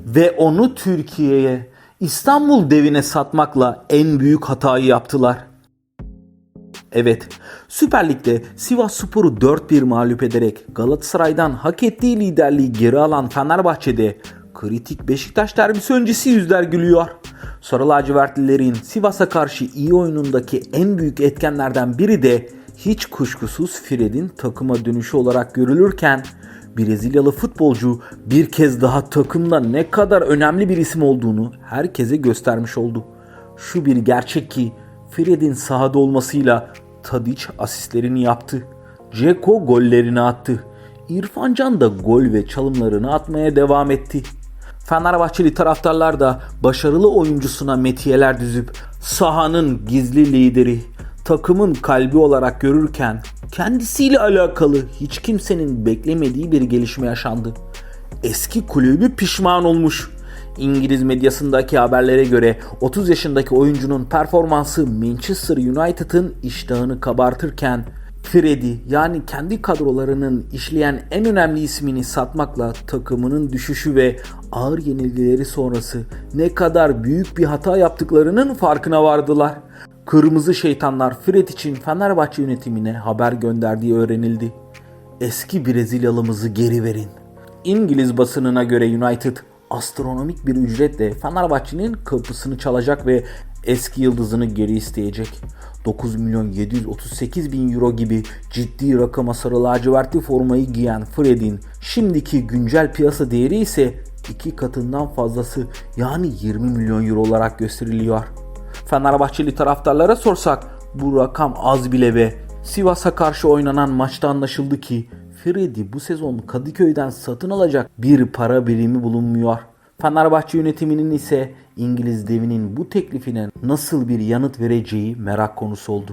Ve onu Türkiye'ye, İstanbul devine satmakla en büyük hatayı yaptılar. Evet, Süper Lig'de Sivas Spor'u 4-1 mağlup ederek Galatasaray'dan hak ettiği liderliği geri alan Fenerbahçe'de kritik Beşiktaş derbisi öncesi yüzler gülüyor. Sarı lacivertlilerin Sivas'a karşı iyi oyunundaki en büyük etkenlerden biri de hiç kuşkusuz Fred'in takıma dönüşü olarak görülürken Brezilyalı futbolcu bir kez daha takımda ne kadar önemli bir isim olduğunu herkese göstermiş oldu. Şu bir gerçek ki Fred'in sahada olmasıyla Tadic asistlerini yaptı. Ceko gollerini attı. İrfan Can da gol ve çalımlarını atmaya devam etti. Fenerbahçeli taraftarlar da başarılı oyuncusuna metiyeler düzüp sahanın gizli lideri, takımın kalbi olarak görürken kendisiyle alakalı hiç kimsenin beklemediği bir gelişme yaşandı. Eski kulübü pişman olmuş. İngiliz medyasındaki haberlere göre 30 yaşındaki oyuncunun performansı Manchester United'ın iştahını kabartırken Freddy yani kendi kadrolarının işleyen en önemli ismini satmakla takımının düşüşü ve ağır yenilgileri sonrası ne kadar büyük bir hata yaptıklarının farkına vardılar. Kırmızı şeytanlar Fred için Fenerbahçe yönetimine haber gönderdiği öğrenildi. Eski Brezilyalımızı geri verin. İngiliz basınına göre United astronomik bir ücretle Fenerbahçe'nin kapısını çalacak ve eski yıldızını geri isteyecek. 9 milyon 738 bin euro gibi ciddi rakama sarı lacivertli formayı giyen Fred'in şimdiki güncel piyasa değeri ise iki katından fazlası yani 20 milyon euro olarak gösteriliyor. Fenerbahçeli taraftarlara sorsak bu rakam az bile ve Sivas'a karşı oynanan maçta anlaşıldı ki Freddy bu sezon Kadıköy'den satın alacak bir para birimi bulunmuyor. Fenerbahçe yönetiminin ise İngiliz devinin bu teklifine nasıl bir yanıt vereceği merak konusu oldu.